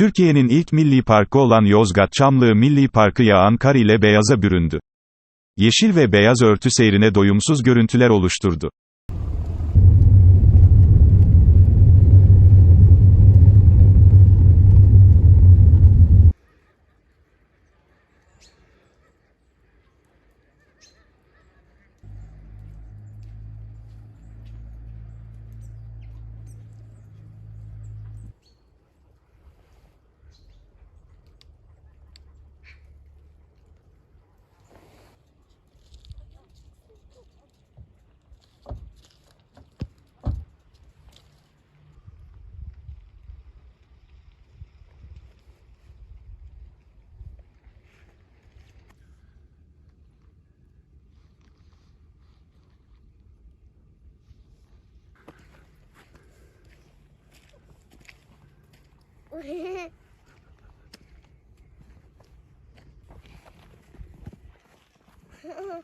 Türkiye'nin ilk milli parkı olan Yozgat Çamlığı Milli Parkı yağan kar ile beyaza büründü. Yeşil ve beyaz örtü seyrine doyumsuz görüntüler oluşturdu. 嘿嘿嘿嘿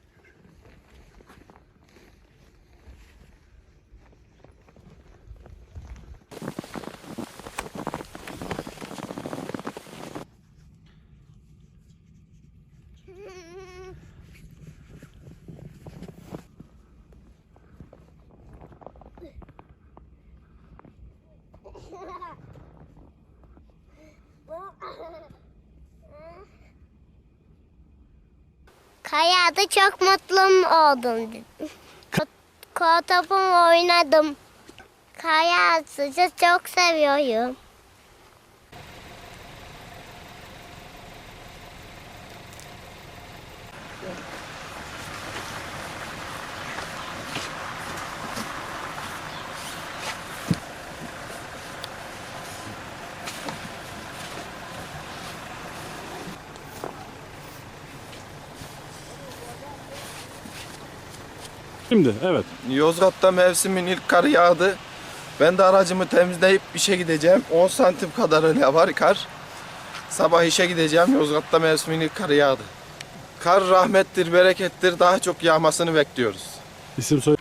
Kayada çok mutlu oldum. Ko topum oynadım. Kaya sizi çok seviyorum. Şimdi evet. Yozgat'ta mevsimin ilk karı yağdı. Ben de aracımı temizleyip işe gideceğim. 10 santim kadar öyle var kar. Sabah işe gideceğim. Yozgat'ta mevsimin ilk karı yağdı. Kar rahmettir, berekettir. Daha çok yağmasını bekliyoruz. İsim soy